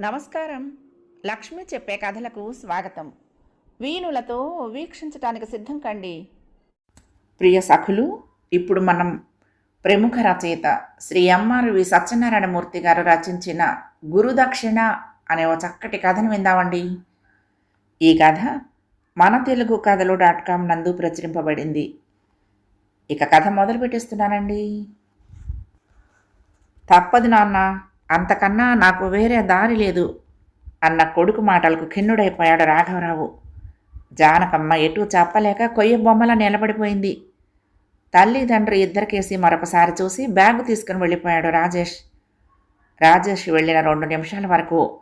నమస్కారం. లక్ష్మి చెప్పే కథలకు స్వాగతం. వీణులతో వీక్షించటానికి సిద్ధం కండి. ప్రియ సఖులు ఇప్పుడు మనం ప్రముఖ రచయిత శ్రీ ఎంఆర్వి సత్యనారాయణమూర్తి గారు రచించిన గురుదక్షిణ అనే ఒక చక్కటి కథను విందామండి. ఈ కథ మన తెలుగు కథలు డాట్ కామ్ నందు ప్రచురింపబడింది. ఇక కథ మొదలు పెట్టేస్తున్నానండి తప్పదు నాన్న అంతకన్నా నాకు వేరే దారి లేదు అన్న కొడుకు మాటలకు ఖిన్నుడైపోయాడు రాఘవరావు. జానకమ్మ ఎటు చెప్పలేక కొయ్య బొమ్మలా నిలబడిపోయింది. తల్లి తండ్రి ఇద్దరికేసి మరొకసారి చూసి బ్యాగు తీసుకుని వెళ్ళిపోయాడు రాజేష్. రాజేష్ వెళ్ళిన రెండు నిమిషాల వరకు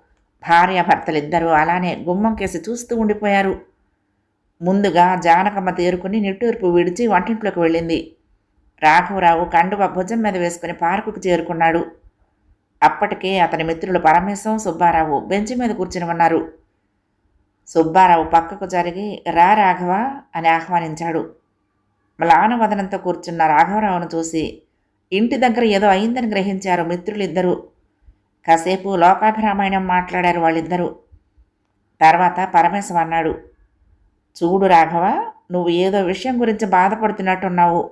భార్యాభర్తలిద్దరూ అలానే గుమ్మం కేసి చూస్తూ ఉండిపోయారు. ముందుగా జానకమ్మ తేరుకుని నిట్టూర్పు విడిచి వంటింట్లోకి వెళ్ళింది. రాఘవరావు కండువ భుజం మీద వేసుకుని పార్కుకు చేరుకున్నాడు. అప్పటికే అతని మిత్రులు పరమేశం సుబ్బారావు బెంచి మీద కూర్చుని ఉన్నారు సుబ్బారావు పక్కకు జరిగి రా రాఘవ అని ఆహ్వానించాడు. మ్లానవదనంతో కూర్చున్న రాఘవరావును చూసి ఇంటి దగ్గర ఏదో అయిందని గ్రహించారు మిత్రులిద్దరూ. కాసేపు లోకాభిరామాయణం మాట్లాడారు వాళ్ళిద్దరూ. తర్వాత పరమేశం అన్నాడు చూడు రాఘవ నువ్వు ఏదో విషయం గురించి బాధపడుతున్నట్టున్నావు.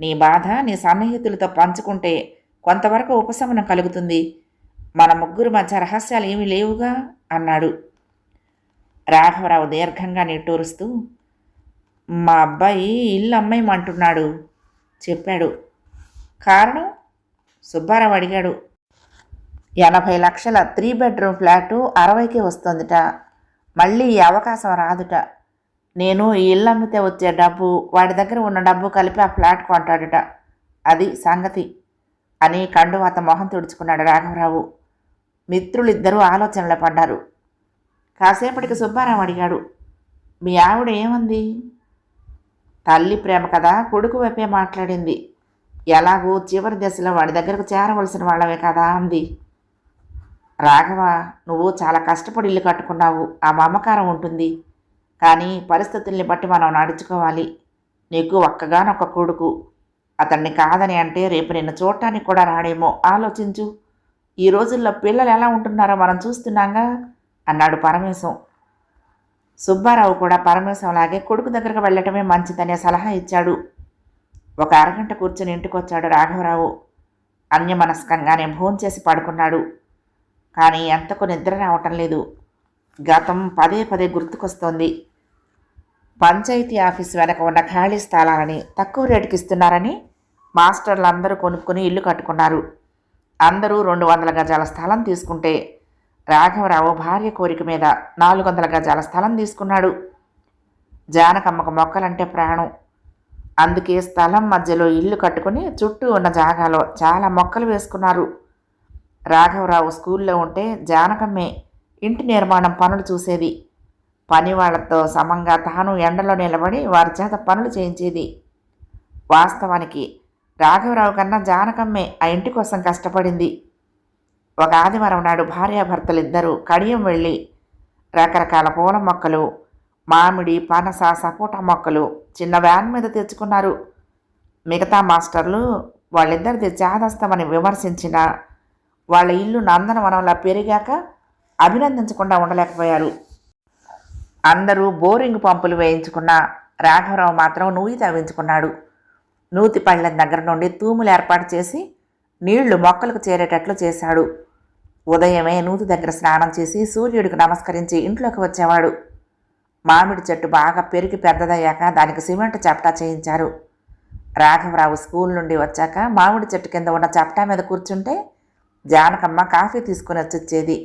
నీ బాధ నీ సన్నిహితులతో పంచుకుంటే కొంతవరకు ఉపశమనం కలుగుతుంది. మన ముగ్గురు మధ్య రహస్యాలు ఏమీ లేవుగా? అన్నాడు. రాఘవరావు దీర్ఘంగా నిట్టూరుస్తూ మా అబ్బాయి ఇల్లు అమ్మేయమంటున్నాడు చెప్పాడు. కారణం? సుబ్బారావు అడిగాడు. ఎనభై లక్షల త్రీ బెడ్రూమ్ ఫ్లాటు అరవైకి వస్తుందిట. మళ్ళీ ఈ అవకాశం రాదుట. నేను ఈ ఇల్లు అమ్మితే వచ్చే డబ్బు వాడి దగ్గర ఉన్న డబ్బు కలిపి ఆ ఫ్లాట్ కొంటాడుట. అది సంగతి. అని కండువాత మొహం తుడుచుకున్నాడు రాఘవరావు. మిత్రులిద్దరూ ఆలోచనలో పడ్డారు. కాసేపటికి సుబ్బారావు అడిగాడు మీ ఆవిడ ఏమంది? తల్లి ప్రేమ కదా కొడుకు వైపే మాట్లాడింది. ఎలాగూ చివరి దశలో వాడి దగ్గరకు చేరవలసిన వాళ్ళవే కదా అంది. రాఘవ నువ్వు చాలా కష్టపడి ఇల్లు కట్టుకున్నావు. ఆ మమకారం ఉంటుంది. కానీ పరిస్థితుల్ని బట్టి మనం నడుచుకోవాలి. నీకు ఒక్కగానొక్క కొడుకు. అతన్ని కాదని అంటే రేపు నిన్ను చూడటానికి కూడా రాడేమో. ఆలోచించు. ఈ రోజుల్లో పిల్లలు ఎలా ఉంటున్నారో మనం చూస్తున్నాగా? అన్నాడు పరమేశం. సుబ్బారావు కూడా పరమేశంలాగే కొడుకు దగ్గరకు వెళ్ళటమే మంచిదనే సలహా ఇచ్చాడు. ఒక అరగంట కూర్చుని ఇంటికొచ్చాడు రాఘవరావు. అన్యమనస్కంగానే భోంచేసి పడుకున్నాడు. కానీ ఎంతకు నిద్ర రావటం లేదు. గతం పదే పదే గుర్తుకొస్తోంది. పంచాయతీ ఆఫీస్ వెనక ఉన్న ఖాళీ స్థలాలని తక్కువ రేటుకి ఇస్తున్నారని మాస్టర్లు అందరూ కొనుక్కొని ఇల్లు కట్టుకున్నారు. అందరూ రెండు వందల గజాల స్థలం తీసుకుంటే రాఘవరావు భార్య కోరిక మీద నాలుగు వందల గజాల స్థలం తీసుకున్నాడు. జానకమ్మకు మొక్కలంటే ప్రాణం. అందుకే స్థలం మధ్యలో ఇల్లు కట్టుకుని చుట్టూ ఉన్న జాగాలో చాలా మొక్కలు వేసుకున్నారు. రాఘవరావు స్కూల్లో ఉంటే జానకమ్మే ఇంటి నిర్మాణం పనులు చూసేది. పని వాళ్ళతో సమంగా తాను ఎండలో నిలబడి వారి చేత పనులు చేయించేది. వాస్తవానికి రాఘవరావు కన్నా జానకమ్మే ఆ ఇంటి కోసం కష్టపడింది. ఒక ఆదివారం నాడు భార్యాభర్తలిద్దరూ కడియం వెళ్ళి రకరకాల పూల మొక్కలు మామిడి పనస సపోటా మొక్కలు చిన్న వ్యాన్ మీద తెచ్చుకున్నారు. మిగతా మాస్టర్లు వాళ్ళిద్దరిది చాదస్తమని విమర్శించిన వాళ్ళ ఇల్లు నందనవనంలా పెరిగాక అభినందించకుండా ఉండలేకపోయారు. అందరూ బోరింగ్ పంపులు వేయించుకున్న రాఘవరావు మాత్రం నూయి తవ్వించుకున్నాడు. నూతి పళ్ళ దగ్గర నుండి తూములు ఏర్పాటు చేసి నీళ్ళు మొక్కలకు చేరేటట్లు చేశాడు. ఉదయమే నూతి దగ్గర స్నానం చేసి సూర్యుడికి నమస్కరించి ఇంట్లోకి వచ్చేవాడు. మామిడి చెట్టు బాగా పెరిగి పెద్దదయ్యాక దానికి సిమెంట్ చప్టా చేయించారు. రాఘవరావు స్కూల్ నుండి వచ్చాక మామిడి చెట్టు కింద ఉన్న చప్టా మీద కూర్చుంటే జానకమ్మ కాఫీ తీసుకుని వచ్చిచ్చేది.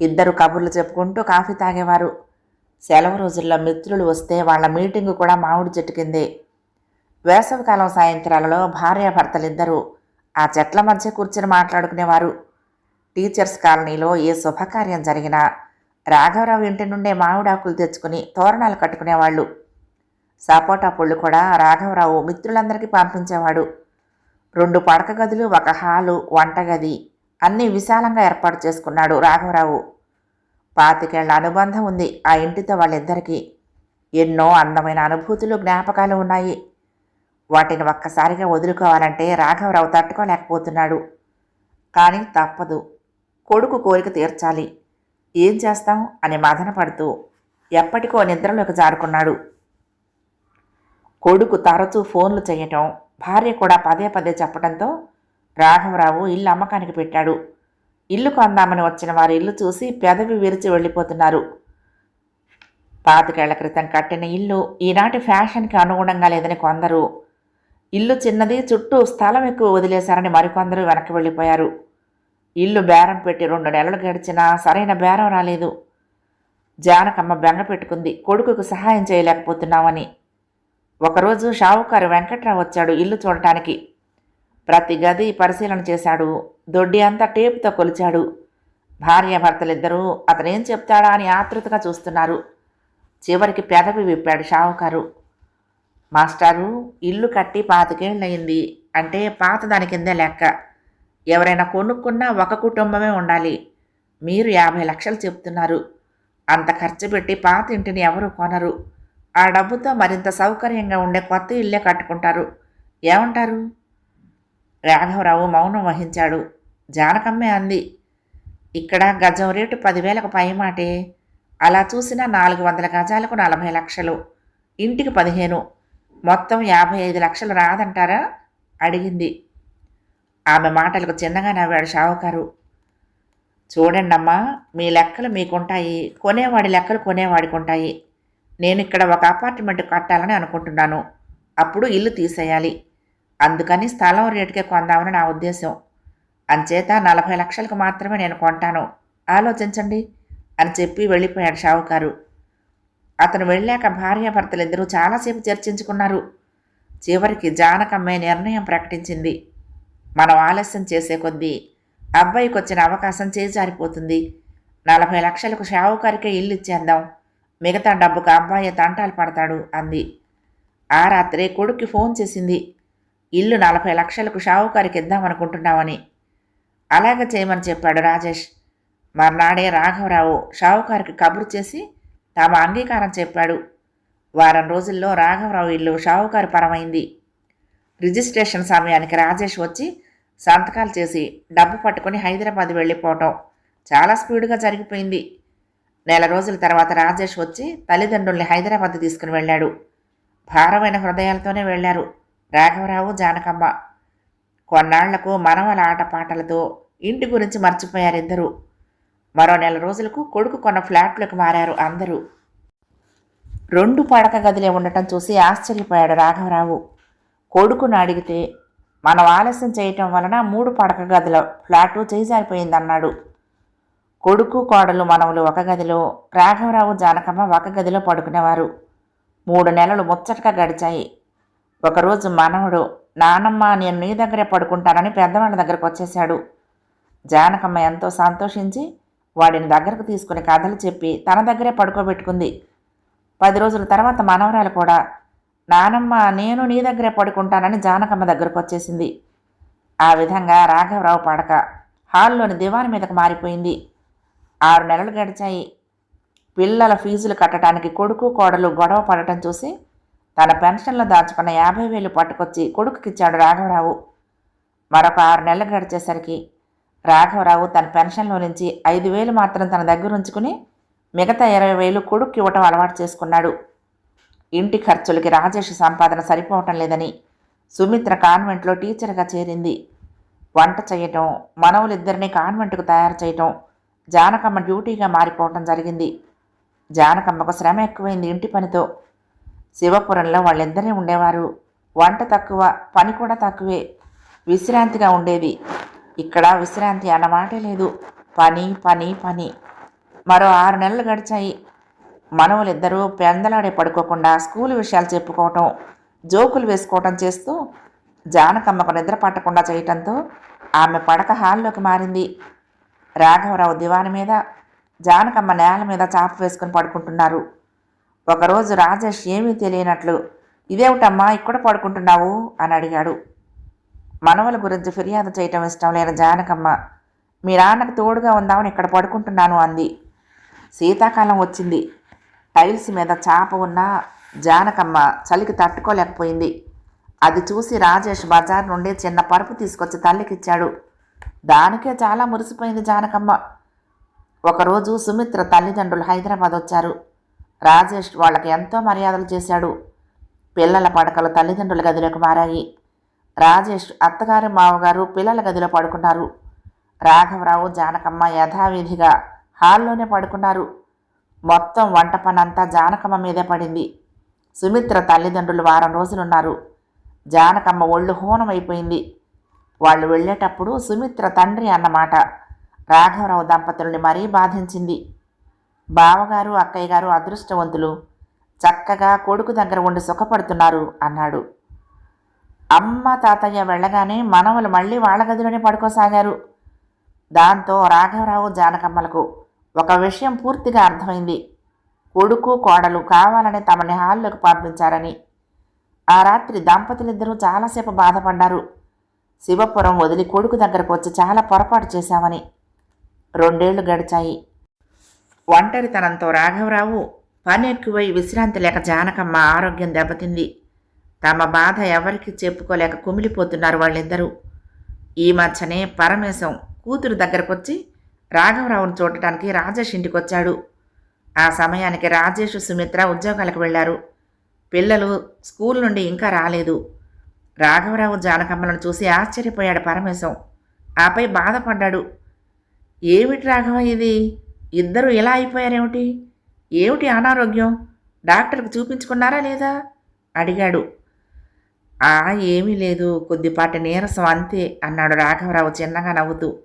ఇద్దరు కబుర్లు చెప్పుకుంటూ కాఫీ తాగేవారు. సెలవు రోజుల్లో మిత్రులు వస్తే వాళ్ళ మీటింగ్ కూడా మామిడి చెట్టు కిందే. వేసవికాలం సాయంత్రాలలో భార్యాభర్తలిద్దరూ ఆ చెట్ల మధ్య కూర్చుని మాట్లాడుకునేవారు. టీచర్స్ కాలనీలో ఏ శుభకార్యం జరిగినా రాఘవరావు ఇంటి నుండే మామిడాకులు తెచ్చుకుని తోరణాలు కట్టుకునేవాళ్ళు. సపోటా పళ్ళు కూడా రాఘవరావు మిత్రులందరికీ పంపించేవాడు. రెండు పడక గదులు ఒక హాలు వంటగది అన్నీ విశాలంగా ఏర్పాటు చేసుకున్నాడు రాఘవరావు. పాతికేళ్ళ అనుబంధం ఉంది ఆ ఇంటితో వాళ్ళిద్దరికీ. ఎన్నో అందమైన అనుభూతులు జ్ఞాపకాలు ఉన్నాయి. వాటిని ఒక్కసారిగా వదులుకోవాలంటే రాఘవరావు తట్టుకోలేకపోతున్నాడు. కానీ తప్పదు. కొడుకు కోరిక తీర్చాలి. ఏం చేస్తాం? అని మదన పడుతూ ఎప్పటికో నిద్రలోకి జారుకున్నాడు. కొడుకు తరచూ ఫోన్లు చేయటం భార్య కూడా పదే పదే చెప్పడంతో రాఘవరావు ఇల్లు అమ్మకానికి పెట్టాడు. ఇల్లు కొందామని వచ్చిన వారి ఇల్లు చూసి పెదవి విరిచి వెళ్ళిపోతున్నారు. పాతికేళ్ళ క్రితం కట్టిన ఇల్లు ఈనాటి ఫ్యాషన్కి అనుగుణంగా లేదని కొందరు. ఇల్లు చిన్నది చుట్టూ స్థలం ఎక్కువ వదిలేశారని మరికొందరు వెనక్కి వెళ్ళిపోయారు. ఇల్లు బేరం పెట్టి రెండు నెలలు గడిచినా సరైన బేరం రాలేదు. జానకమ్మ బెంగ పెట్టుకుంది కొడుకుకు సహాయం చేయలేకపోతున్నామని. ఒకరోజు షావుకారు వెంకట్రావు వచ్చాడు ఇల్లు చూడటానికి. ప్రతి గది పరిశీలన చేశాడు. దొడ్డి అంతా టేపుతో కొలిచాడు. భార్యాభర్తలిద్దరూ అతనేం చెప్తాడా? అని ఆతృతగా చూస్తున్నారు. చివరికి పెదవి విప్పాడు షావుకారు. మాస్టారు ఇల్లు కట్టి పాతికేళ్ళయింది. అంటే పాత దాని కిందే లెక్క. ఎవరైనా కొనుక్కున్నా ఒక కుటుంబమే ఉండాలి. మీరు యాభై లక్షలు చెప్తున్నారు. అంత ఖర్చు పెట్టి పాత ఇంటిని ఎవరు కొనరు. ఆ డబ్బుతో మరింత సౌకర్యంగా ఉండే కొత్త ఇల్లే కట్టుకుంటారు. ఏమంటారు? రాఘవరావు మౌనం వహించాడు. జానకమ్మే అంది ఇక్కడ గజం రేటు పదివేలకు పై మాటే. అలా చూసినా నాలుగు వందల గజాలకు నలభై లక్షలు. ఇంటికి పదిహేను. మొత్తం యాభై ఐదు లక్షలు రాదంటారా? అడిగింది. ఆమె మాటలకు చిన్నగా నవ్వాడు షావుకారు. చూడండమ్మా మీ లెక్కలు మీకుంటాయి. కొనేవాడి లెక్కలు కొనేవాడికి ఉంటాయి నేను ఇక్కడ ఒక అపార్ట్మెంట్ కట్టాలని అనుకుంటున్నాను. అప్పుడు ఇల్లు తీసేయాలి. అందుకని స్థలం రేటుకే కొందామని నా ఉద్దేశం. అంచేత నలభై లక్షలకు మాత్రమే నేను కొంటాను. ఆలోచించండి అని చెప్పి వెళ్ళిపోయాడు షావుకారు. అతను వెళ్ళాక భార్యాభర్తలిద్దరూ చాలాసేపు చర్చించుకున్నారు. చివరికి జానకమ్మే నిర్ణయం ప్రకటించింది. మనం ఆలస్యం చేసే కొద్దీ అబ్బాయికి వచ్చిన అవకాశం చేజారిపోతుంది. నలభై లక్షలకు షావుకారికే ఇల్లు ఇచ్చేద్దాం మిగతా డబ్బుకు అబ్బాయి తంటాలు పడతాడు అంది. ఆ రాత్రే కొడుక్కి ఫోన్ చేసింది. ఇల్లు నలభై లక్షలకు షావుకారికి ఇద్దామనుకుంటున్నామని అలాగే చేయమని చెప్పాడు రాజేష్. మర్నాడే రాఘవరావు షావుకారికి కబురు చేసి తమ అంగీకారం చెప్పాడు. వారం రోజుల్లో రాఘవరావు ఇల్లు షావుకారు పరమైంది. రిజిస్ట్రేషన్ సమయానికి రాజేష్ వచ్చి సంతకాలు చేసి డబ్బు పట్టుకుని హైదరాబాద్ వెళ్ళిపోవటం చాలా స్పీడ్గా జరిగిపోయింది. నెల రోజుల తర్వాత రాజేష్ వచ్చి తల్లిదండ్రుల్ని హైదరాబాద్ తీసుకుని వెళ్ళాడు. భారమైన హృదయాలతోనే వెళ్ళారు. రాఘవరావు జానకమ్మ. కొన్నాళ్ళకు మనవల ఆటపాటలతో ఇంటి గురించి మర్చిపోయారిద్దరూ. మరో నెల రోజులకు కొడుకు కొన్న ఫ్లాట్లకు మారారు అందరూ. రెండు పడక గదిలే ఉండటం చూసి ఆశ్చర్యపోయాడు రాఘవరావు. కొడుకును అడిగితే మనం ఆలస్యం చేయటం వలన మూడు పడక గదుల ఫ్లాటు చేజారిపోయిందన్నాడు. కొడుకు కోడలు మనవులు ఒక గదిలో రాఘవరావు జానకమ్మ ఒక గదిలో పడుకునేవారు. మూడు నెలలు ముచ్చటగా గడిచాయి. ఒకరోజు మనవడు నానమ్మ నేను నీ దగ్గరే పడుకుంటానని పెద్దవాళ్ళ దగ్గరకు వచ్చేశాడు జానకమ్మ ఎంతో సంతోషించి వాడిని దగ్గరకు తీసుకుని కథలు చెప్పి తన దగ్గరే పడుకోబెట్టుకుంది. పది రోజుల తర్వాత మనవరాలు కూడా నానమ్మ నేను నీ దగ్గరే పడుకుంటానని జానకమ్మ దగ్గరకు వచ్చేసింది. ఆ విధంగా రాఘవరావు పడక హాల్లోని దివాన్ మీదకు మారిపోయింది. ఆరు నెలలు గడిచాయి. పిల్లల ఫీజులు కట్టడానికి కొడుకు కోడలు గొడవ పడటం చూసి తన పెన్షన్లో దాచుకున్న యాభై వేలు పట్టుకొచ్చి కొడుకుకిచ్చాడు రాఘవరావు. మరొక ఆరు నెలలు గడిచేసరికి రాఘవరావు తన పెన్షన్లో నుంచి ఐదు వేలు మాత్రం తన దగ్గర ఉంచుకుని మిగతా ఇరవై వేలు కొడుక్కి ఇవ్వటం అలవాటు చేసుకున్నాడు. ఇంటి ఖర్చులకి రాజేష్ సంపాదన సరిపోవటం లేదని సుమిత్ర కాన్వెంట్లో టీచర్గా చేరింది. వంట చేయటం మనవులిద్దరినీ కాన్వెంట్కు తయారు చేయటం జానకమ్మ డ్యూటీగా మారిపోవటం జరిగింది. జానకమ్మకు శ్రమ ఎక్కువైంది ఇంటి పనితో. శివపురంలో వాళ్ళిద్దరే ఉండేవారు. వంట తక్కువ పని కూడా తక్కువే. విశ్రాంతిగా ఉండేది ఇక్కడ విశ్రాంతి అన్నమాటే లేదు. పని పని పని. మరో ఆరు నెలలు గడిచాయి. మనవలిద్దరూ పెందలాడే పడుకోకుండా స్కూల్ విషయాలు చెప్పుకోవటం జోకులు వేసుకోవటం చేస్తూ జానకమ్మకు నిద్ర పట్టకుండా చేయటంతో ఆమె పడక హాల్లోకి మారింది. రాఘవరావు దివాని మీద జానకమ్మ నేల మీద చాప వేసుకుని పడుకుంటున్నారు. ఒకరోజు రాజేష్ ఏమీ తెలియనట్లు ఇదేమిటమ్మా ఇక్కడ పడుకుంటున్నావు? అని అడిగాడు. మనవల గురించి ఫిర్యాదు చేయటం ఇష్టం లేని జానకమ్మ. మీ నాన్నకు తోడుగా ఉందామని ఇక్కడ పడుకుంటున్నాను అంది. శీతాకాలం వచ్చింది. టైల్స్ మీద చాప ఉన్న జానకమ్మ చలికి తట్టుకోలేకపోయింది. అది చూసి రాజేష్ బజార్ నుండి చిన్న పరుపు తీసుకొచ్చి తల్లికిచ్చాడు. దానికే చాలా మురిసిపోయింది జానకమ్మ. ఒకరోజు సుమిత్ర తల్లిదండ్రులు హైదరాబాద్ వచ్చారు. రాజేష్ వాళ్ళకి ఎంతో మర్యాదలు చేశాడు. పిల్లల పడకలు తల్లిదండ్రుల గదిలోకి మారాయి. రాజేష్ అత్తగారు మావగారు పిల్లల గదిలో పడుకున్నారు. రాఘవరావు జానకమ్మ యథావిధిగా హాల్లోనే పడుకున్నారు. మొత్తం వంట పనంతా జానకమ్మ మీదే పడింది. సుమిత్ర తల్లిదండ్రులు వారం రోజులున్నారు. జానకమ్మ ఒళ్ళు హూనమైపోయింది. వాళ్ళు వెళ్ళేటప్పుడు సుమిత్ర తండ్రి అన్నమాట. రాఘవరావు దంపతుల్ని మరీ బాధించింది. బావగారు అక్కయ్య గారు అదృష్టవంతులు. చక్కగా కొడుకు దగ్గర ఉండి సుఖపడుతున్నారు అన్నాడు. అమ్మ తాతయ్య వెళ్ళగానే మనవలు మళ్ళీ వాళ్ళ గదిలోనే పడుకోసాగారు. దాంతో రాఘవరావు జానకమ్మలకు ఒక విషయం పూర్తిగా అర్థమైంది. కొడుకు కోడలు కావాలని తమని హాల్లోకి పంపించారని. ఆ రాత్రి దంపతులిద్దరూ చాలాసేపు బాధపడ్డారు. శివపురం వదిలి కొడుకు దగ్గరకు వచ్చి చాలా పొరపాటు చేశామని. రెండేళ్ళు గడిచాయి. ఒంటరితనంతో రాఘవరావు పని ఎక్కువై విశ్రాంతి లేక జానకమ్మ ఆరోగ్యం దెబ్బతింది. తమ బాధ ఎవరికి చెప్పుకోలేక కుమిలిపోతున్నారు వాళ్ళిద్దరూ. ఈ మధ్యనే పరమేశం కూతురు దగ్గరకొచ్చి రాఘవరావును చూడటానికి రాజేష్ ఇంటికి వచ్చాడు ఆ సమయానికి రాజేష్ సుమిత్ర ఉద్యోగాలకు వెళ్ళారు. పిల్లలు స్కూల్ నుండి ఇంకా రాలేదు. రాఘవరావు జానకమ్మలను చూసి ఆశ్చర్యపోయాడు పరమేశం. ఆపై బాధపడ్డాడు. ఏమిటి రాఘవ ఇది? ఇద్దరు ఇలా అయిపోయారేమిటి? ఏమిటి అనారోగ్యం? డాక్టర్కి చూపించుకున్నారా లేదా? అడిగాడు. ఆ ఏమీ లేదు. కొద్దిపాటి నీరసం అంతే అన్నాడు రాఘవరావు చిన్నగా నవ్వుతూ.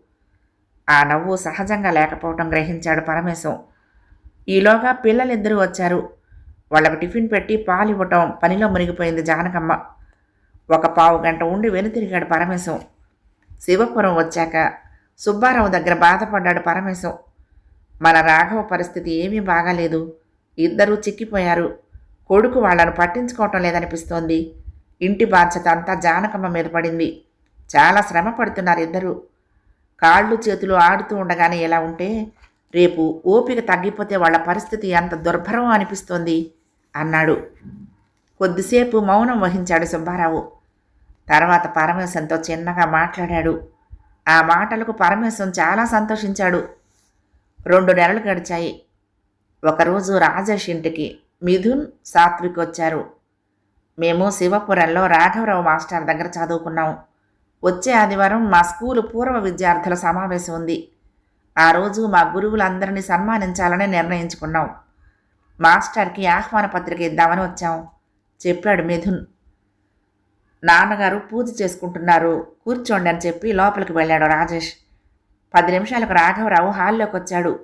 ఆ నవ్వు సహజంగా లేకపోవటం గ్రహించాడు పరమేశం. ఈలోగా పిల్లలిద్దరూ వచ్చారు. వాళ్ళకు టిఫిన్ పెట్టి పాలు ఇవ్వటం పనిలో మునిగిపోయింది జానకమ్మ. ఒక పావు గంట ఉండి వెనుతిరిగాడు పరమేశం. శివపురం వచ్చాక సుబ్బారావు దగ్గర బాధపడ్డాడు పరమేశం. మన రాఘవ పరిస్థితి ఏమీ బాగాలేదు. ఇద్దరూ చిక్కిపోయారు. కొడుకు వాళ్ళను పట్టించుకోవటం లేదనిపిస్తోంది. ఇంటి బాధ్యత అంతా జానకమ్మ మీద పడింది. చాలా శ్రమ పడుతున్నారు ఇద్దరు. కాళ్ళు చేతులు ఆడుతూ ఉండగానే ఎలా ఉంటే రేపు ఓపిక తగ్గిపోతే వాళ్ళ పరిస్థితి ఎంత దుర్భరం అనిపిస్తోంది అన్నాడు. కొద్దిసేపు మౌనం వహించాడు సుబ్బారావు. తర్వాత పరమేశంతో చిన్నగా మాట్లాడాడు. ఆ మాటలకు పరమేశం చాలా సంతోషించాడు. రెండు నెలలు గడిచాయి. ఒకరోజు రాజేష్ ఇంటికి మిథున్ సాత్విక్ వచ్చారు మేము శివపురంలో రాఘవరావు మాస్టర్ దగ్గర చదువుకున్నాం. వచ్చే ఆదివారం మా స్కూలు పూర్వ విద్యార్థుల సమావేశం ఉంది. ఆ రోజు మా గురువులందరినీ సన్మానించాలని నిర్ణయించుకున్నాం. మాస్టర్కి ఆహ్వాన పత్రిక ఇద్దామని వచ్చాం. చెప్పాడు మిథున్. నాన్నగారు పూజ చేసుకుంటున్నారు. కూర్చోండి అని చెప్పి లోపలికి వెళ్ళాడు రాజేష్. పది నిమిషాలకు రాఘవరావు హాల్లోకి వచ్చాడు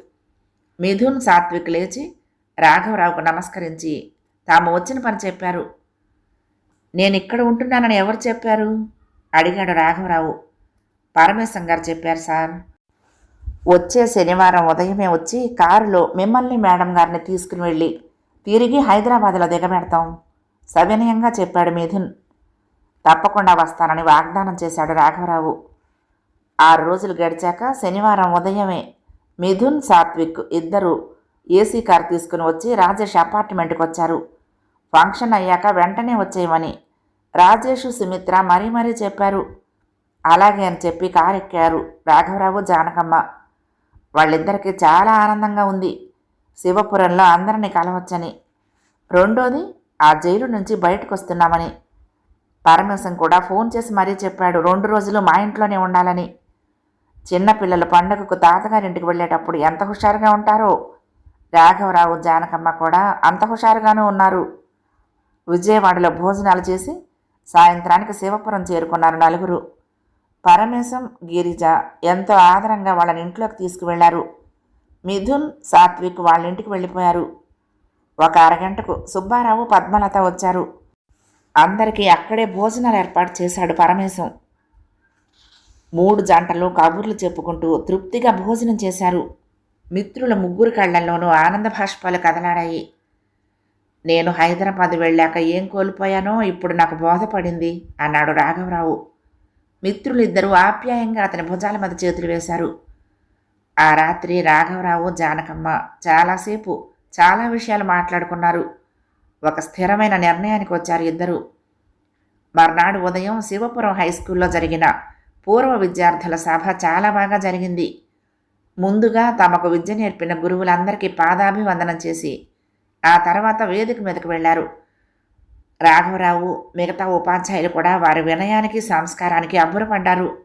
మిథున్ సాత్విక్ లేచి రాఘవరావుకు నమస్కరించి తాము వచ్చిన పని చెప్పారు. నేను ఇక్కడ ఉంటున్నానని ఎవరు చెప్పారు? అడిగాడు రాఘవరావు. పరమేశం గారు చెప్పారు సార్. వచ్చే శనివారం ఉదయమే వచ్చి కారులో మిమ్మల్ని మేడం గారిని తీసుకుని వెళ్ళి తిరిగి హైదరాబాద్లో దిగబెడతాం సవినయంగా చెప్పాడు మిథున్. తప్పకుండా వస్తానని వాగ్దానం చేశాడు రాఘవరావు. ఆరు రోజులు గడిచాక శనివారం ఉదయమే మిథున్ సాత్విక్ ఇద్దరు ఏసీ కార్ తీసుకుని వచ్చి రాజేష్ అపార్ట్మెంట్కి వచ్చారు. ఫంక్షన్ అయ్యాక వెంటనే వచ్చేయమని రాజేష్ సుమిత్ర మరీ మరీ చెప్పారు. అలాగే అని చెప్పి కారు ఎక్కారు రాఘవరావు జానకమ్మ. వాళ్ళిద్దరికీ చాలా ఆనందంగా ఉంది. శివపురంలో అందరినీ కలవచ్చని. రెండోది ఆ జైలు నుంచి బయటకు వస్తున్నామని. పరమేశం కూడా ఫోన్ చేసి మరీ చెప్పాడు రెండు రోజులు మా ఇంట్లోనే ఉండాలని. చిన్నపిల్లలు పండుగకు తాతగారింటికి వెళ్ళేటప్పుడు ఎంత హుషారుగా ఉంటారో. రాఘవరావు జానకమ్మ కూడా అంత హుషారుగానే ఉన్నారు. విజయవాడలో భోజనాలు చేసి సాయంత్రానికి శివపురం చేరుకున్నారు నలుగురు. పరమేశం గిరిజ ఎంతో ఆదరంగా వాళ్ళని ఇంట్లోకి తీసుకువెళ్ళారు. మిథున్ సాత్విక్ వాళ్ళ ఇంటికి వెళ్ళిపోయారు. ఒక అరగంటకు సుబ్బారావు పద్మలత వచ్చారు. అందరికీ అక్కడే భోజనాలు ఏర్పాటు చేశాడు పరమేశం. మూడు జంటలు కబుర్లు చెప్పుకుంటూ తృప్తిగా భోజనం చేశారు. మిత్రుల ముగ్గురు కళ్ళల్లోనూ ఆనంద భాష్పాలు కదలాడాయి. నేను హైదరాబాద్ వెళ్ళాక ఏం కోల్పోయానో ఇప్పుడు నాకు బోధపడింది అన్నాడు రాఘవరావు. మిత్రులిద్దరూ ఆప్యాయంగా అతని భుజాల మీద చేతులు వేశారు. ఆ రాత్రి రాఘవరావు జానకమ్మ చాలాసేపు చాలా విషయాలు మాట్లాడుకున్నారు. ఒక స్థిరమైన నిర్ణయానికి వచ్చారు ఇద్దరు. మర్నాడు ఉదయం శివపురం హై స్కూల్లో జరిగిన పూర్వ విద్యార్థుల సభ చాలా బాగా జరిగింది. ముందుగా తమకు విద్య నేర్పిన గురువులందరికీ పాదాభివందనం చేసి ఆ తర్వాత వేదిక మీదకు వెళ్ళారు రాఘవరావు మిగతా ఉపాధ్యాయులు కూడా వారి వినయానికి సంస్కారానికి అబ్బురపడ్డారు.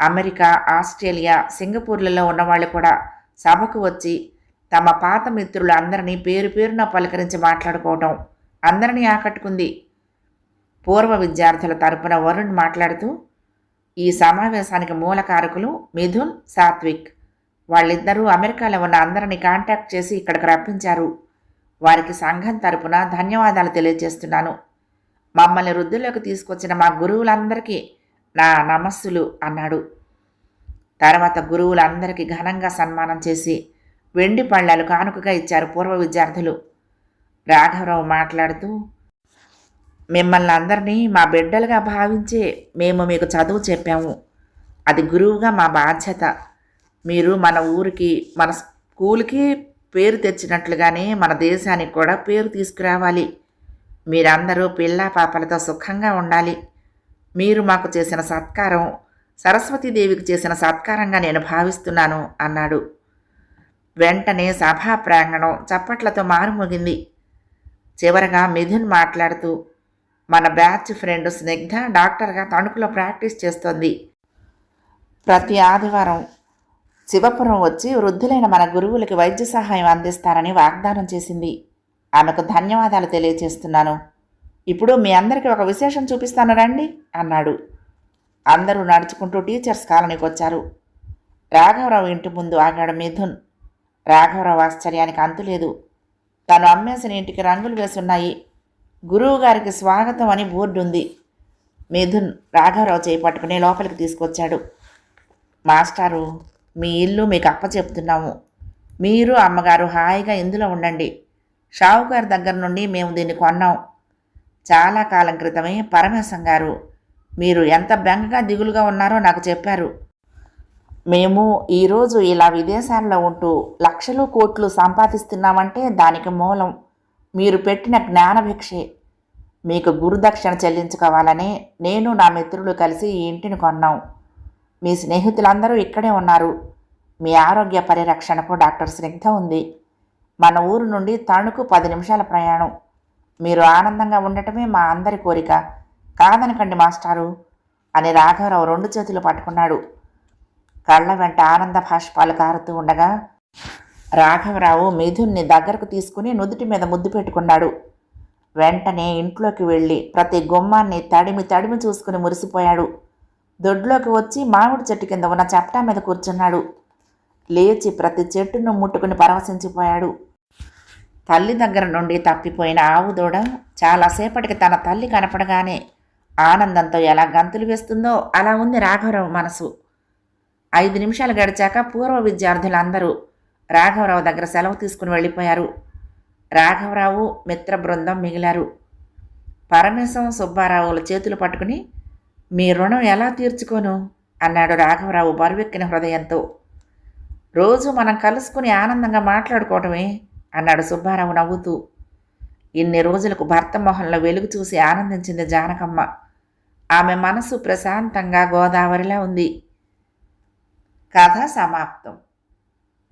అమెరికా ఆస్ట్రేలియా సింగపూర్లలో ఉన్నవాళ్ళు కూడా సభకు వచ్చి తమ పాత మిత్రులు అందరినీ పేరు పేరున పలకరించి మాట్లాడుకోవటం అందరినీ ఆకట్టుకుంది. పూర్వ విద్యార్థుల తరపున వరుణ్ మాట్లాడుతూ ఈ సమావేశానికి మూల కారకులు మిథున్ సాత్విక్. వాళ్ళిద్దరూ అమెరికాలో ఉన్న అందరినీ కాంటాక్ట్ చేసి ఇక్కడికి రప్పించారు. వారికి సంఘం తరపున ధన్యవాదాలు తెలియజేస్తున్నాను. మమ్మల్ని వృద్ధుల్లోకి తీసుకొచ్చిన మా గురువులందరికీ నా నమస్సులు అన్నాడు. తర్వాత గురువులందరికీ ఘనంగా సన్మానం చేసి వెండి పళ్ళాలు కానుకగా ఇచ్చారు పూర్వ విద్యార్థులు. రాఘవరావు మాట్లాడుతూ మిమ్మల్ని అందరినీ మా బిడ్డలుగా భావించే మేము మీకు చదువు చెప్పాము. అది గురువుగా మా బాధ్యత. మీరు మన ఊరికి మన స్కూల్కి పేరు తెచ్చినట్లుగానే మన దేశానికి కూడా పేరు తీసుకురావాలి. మీరందరూ పిల్ల పాపలతో సుఖంగా ఉండాలి. మీరు మాకు చేసిన సత్కారం సరస్వతీదేవికి చేసిన సత్కారంగా నేను భావిస్తున్నాను అన్నాడు. వెంటనే సభా ప్రాంగణం చప్పట్లతో మారుమోగింది. చివరగా మిథున్ మాట్లాడుతూ మన బ్యాచ్ ఫ్రెండ్ స్నిగ్ధ డాక్టర్గా తణుకులో ప్రాక్టీస్ చేస్తోంది. ప్రతి ఆదివారం శివపురం వచ్చి వృద్ధులైన మన గురువులకి వైద్య సహాయం అందిస్తారని వాగ్దానం చేసింది. ఆమెకు ధన్యవాదాలు తెలియజేస్తున్నాను ఇప్పుడు మీ అందరికీ ఒక విశేషం చూపిస్తాను రండి అన్నాడు. అందరూ నడుచుకుంటూ టీచర్స్ కాలనీకి వచ్చారు. రాఘవరావు ఇంటి ముందు ఆగాడు మిథున్. రాఘవరావు ఆశ్చర్యానికి అంతులేదు. తను అమ్మేసిన ఇంటికి రంగులు వేసున్నాయి. గురువు గారికి స్వాగతం అని బోర్డు ఉంది మిథున్ రాఘవరావు చేయి పట్టుకుని లోపలికి తీసుకొచ్చాడు. మాస్టారు మీ ఇల్లు మీకు అప్పచెప్తున్నాము. మీరు అమ్మగారు హాయిగా ఇందులో ఉండండి. షావుకారు దగ్గర నుండి మేము దీన్ని కొన్నాం. చాలా కాలం క్రితమే పరమేశం గారు మీరు ఎంత బెంగగా దిగులుగా ఉన్నారో నాకు చెప్పారు. మేము ఈరోజు ఇలా విదేశాల్లో ఉంటూ లక్షలు కోట్లు సంపాదిస్తున్నామంటే దానికి మూలం మీరు పెట్టిన జ్ఞానభిక్షే. మీకు గురుదక్షిణ చెల్లించుకోవాలని నేను నా మిత్రులు కలిసి ఈ ఇంటిని కొన్నాం. మీ స్నేహితులందరూ ఇక్కడే ఉన్నారు. మీ ఆరోగ్య పరిరక్షణకు డాక్టర్ స్నిగ్ధ ఉంది. మన ఊరు నుండి తణుకు పది నిమిషాల ప్రయాణం. మీరు ఆనందంగా ఉండటమే మా అందరి కోరిక. కాదనకండి మాస్టారు అని రాఘవరావు రెండు చేతులు పట్టుకున్నాడు. కళ్ళ వెంట ఆనంద భాష్పాలు కారుతూ ఉండగా రాఘవరావు మిథున్ని దగ్గరకు తీసుకుని నుదుటి మీద ముద్దు పెట్టుకున్నాడు. వెంటనే ఇంట్లోకి వెళ్ళి ప్రతి గుమ్మాన్ని తడిమి తడిమి చూసుకుని మురిసిపోయాడు. దొడ్లోకి వచ్చి మామిడి చెట్టు కింద ఉన్న చెప్టా మీద కూర్చున్నాడు. లేచి ప్రతి చెట్టును ముట్టుకుని పరవశించిపోయాడు. తల్లి దగ్గర నుండి తప్పిపోయిన ఆవు దూడ చాలాసేపటికి తన తల్లి కనపడగానే ఆనందంతో ఎలా గంతులు వేస్తుందో అలా ఉంది రాఘవరావు మనసు. ఐదు నిమిషాలు గడిచాక పూర్వ విద్యార్థులందరూ రాఘవరావు దగ్గర సెలవు తీసుకుని వెళ్ళిపోయారు. రాఘవరావు మిత్ర బృందం మిగిలారు. పరమేశం సుబ్బారావుల చేతులు పట్టుకుని మీ రుణం ఎలా తీర్చుకోను? అన్నాడు రాఘవరావు బరువెక్కిన హృదయంతో. రోజు మనం కలుసుకుని ఆనందంగా మాట్లాడుకోవటమే అన్నాడు సుబ్బారావు నవ్వుతూ. ఇన్ని రోజులకు భర్త మొహంలో వెలుగు చూసి ఆనందించింది జానకమ్మ. ఆమె మనసు ప్రశాంతంగా గోదావరిలా ఉంది. కథ సమాప్తం.